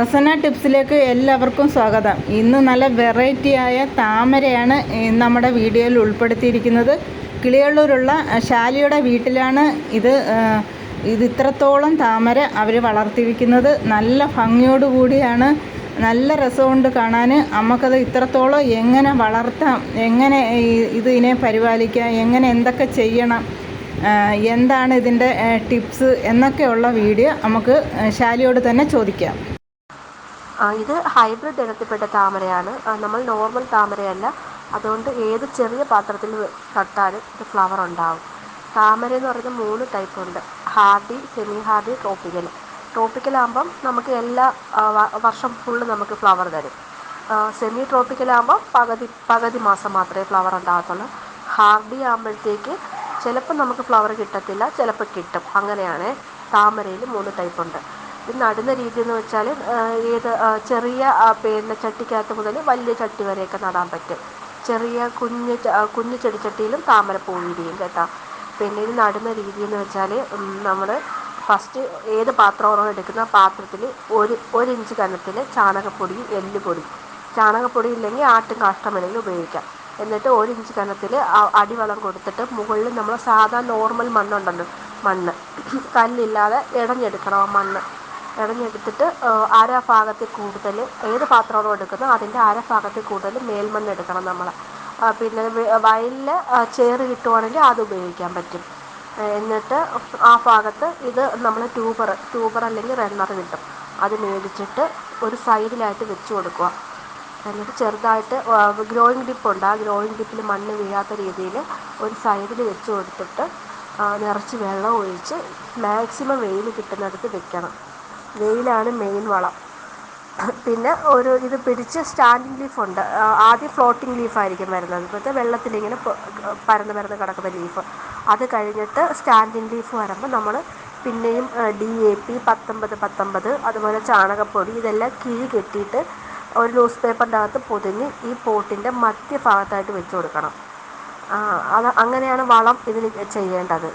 പ്രസന്ന ടിപ്സിലേക്ക് എല്ലാവർക്കും സ്വാഗതം. ഇന്ന് നല്ല വെറൈറ്റിയായ താമരയാണ് നമ്മുടെ വീഡിയോയിൽ ഉൾപ്പെടുത്തിയിരിക്കുന്നത്. കിളിയള്ളൂരുള്ള ഷാലിയുടെ വീട്ടിലാണ് ഇത് ഇത് ഇത്രത്തോളം താമര അവർ വളർത്തിയിരിക്കുന്നത്. നല്ല ഭംഗിയോട് കൂടിയാണ് നല്ല രസമുണ്ട് കാണാൻ. നമുക്കത് ഇത്രത്തോളം എങ്ങനെ വളർത്താം എങ്ങനെ ഇത് ഇതിനെ പരിപാലിക്കാം എങ്ങനെ എന്തൊക്കെ ചെയ്യണം എന്താണ് ഇതിന്റെ ടിപ്സ് എന്നൊക്കെയുള്ള വീഡിയോ നമുക്ക് ശാലിയോട് തന്നെ ചോദിക്കാം. ഇത് ഹൈബ്രിഡ് ഇനത്തിൽപ്പെട്ട താമരയാണ്. നമ്മൾ നോർമൽ താമരയല്ല. അതുകൊണ്ട് ഏത് ചെറിയ പാത്രത്തിൽ നട്ടാലും ഇത് ഫ്ലവർ ഉണ്ടാവും. താമര എന്ന് പറയുന്നത് മൂന്ന് ടൈപ്പ് ഉണ്ട്. ഹാർഡി സെമി ഹാർഡി ട്രോപ്പിക്കൽ ആകുമ്പം നമുക്ക് എല്ലാ വർഷം ഫുള്ള് നമുക്ക് ഫ്ലവർ തരും. സെമി ട്രോപ്പിക്കൽ ആകുമ്പോൾ പകുതി പകുതി മാസം മാത്രമേ ഫ്ലവർ ഉണ്ടാകത്തുള്ളൂ. ഹാർഡി ആകുമ്പോഴത്തേക്ക് ചിലപ്പോൾ നമുക്ക് ഫ്ലവർ കിട്ടത്തില്ല ചിലപ്പോൾ കിട്ടും. അങ്ങനെയാണ് താമരയിൽ മൂന്ന് ടൈപ്പ് ഉണ്ട്. ഇത് നടുന്ന രീതി എന്ന് വെച്ചാൽ ഏത് ചെറിയ പിന്നെ ചട്ടിക്കകത്ത് മുതൽ വലിയ ചട്ടി വരെയൊക്കെ നടാൻ പറ്റും. ചെറിയ കുഞ്ഞ് കുഞ്ഞ് ചെടിച്ചട്ടിയിലും താമരപ്പൂ കേട്ടോ. പിന്നെ ഇത് നടുന്ന രീതി എന്ന് വെച്ചാൽ നമ്മൾ ഫസ്റ്റ് ഏത് പാത്രമാണോ എടുക്കുന്ന പാത്രത്തിൽ ഒരു ഒരു ഇഞ്ച് കനത്തിൽ ചാണകപ്പൊടിയും എല്ലുപൊടിയും. ചാണകപ്പൊടി ഇല്ലെങ്കിൽ ആട്ടും കാഷ്ടം വേണമെങ്കിൽ ഉപയോഗിക്കാം. എന്നിട്ട് ഒരു ഇഞ്ച് കനത്തിൽ അടിവളം കൊടുത്തിട്ട് മുകളിൽ നമ്മൾ സാധാ നോർമൽ മണ്ണുണ്ടല്ലോ മണ്ണ്. കല്ലില്ലാതെ ഇടഞ്ഞെടുക്കണം ആ മണ്ണ്. ഇടഞ്ഞെടുത്തിട്ട് ആ, അര ഭാഗത്തിൽ കൂടുതൽ ഏത് പാത്രമാണോ എടുക്കുന്നത് അതിന്റെ അര ഭാഗത്തിൽ കൂടുതൽ മേൽമണ്ണ് എടുക്കണം നമ്മൾ. പിന്നെ വയലിൽ ചേറ് കിട്ടുവാണെങ്കിൽ അത് ഉപയോഗിക്കാൻ പറ്റും. എന്നിട്ട് ആ ഭാഗത്ത് ഇത് നമ്മൾ ട്യൂബർ ട്യൂബർ അല്ലെങ്കിൽ റണ്ണർ കിട്ടും. അത് മേടിച്ചിട്ട് ഒരു സൈഡിലായിട്ട് വെച്ച് കൊടുക്കുക. എന്നിട്ട് ചെറുതായിട്ട് ഗ്രോയിങ് ഡിപ്പ് ഉണ്ട്. ആ ഗ്രോയിങ് ഡിപ്പിൽ മണ്ണ് വീഴാത്ത രീതിയിൽ ഒരു സൈഡിൽ വെച്ച് കൊടുത്തിട്ട് നിറച്ച് വെള്ളം ഒഴിച്ച് മാക്സിമം വെയിൽ കിട്ടുന്നിടത്ത് വെക്കണം. വെയിലാണ് മെയിൻ വളം. പിന്നെ ഒരു ഇത് പിടിച്ച് സ്റ്റാൻഡിങ് ലീഫ് ഉണ്ട്. ആ, ആദ്യം ഫ്ലോട്ടിംഗ് ലീഫായിരിക്കും വരുന്നത്. ഇപ്പോഴത്തെ വെള്ളത്തിലിങ്ങനെ പരന്ന് പരന്ന് കിടക്കുന്ന ലീഫ് അത് കഴിഞ്ഞിട്ട് സ്റ്റാൻഡിങ് ലീഫ് വരുമ്പോൾ നമ്മൾ പിന്നെയും ഡി എ പി പത്തൊമ്പത് പത്തൊമ്പത് അതുപോലെ ചാണകപ്പൊടി ഇതെല്ലാം കിഴി കെട്ടിയിട്ട് ഒരു ന്യൂസ് പേപ്പറിന്റെ അകത്ത് പൊതിഞ്ഞ് ഈ പോട്ടിന്റെ മധ്യഭാഗത്തായിട്ട് വെച്ച് കൊടുക്കണം. അത് അങ്ങനെയാണ് വളം ഇതിന് ചെയ്യേണ്ടത്.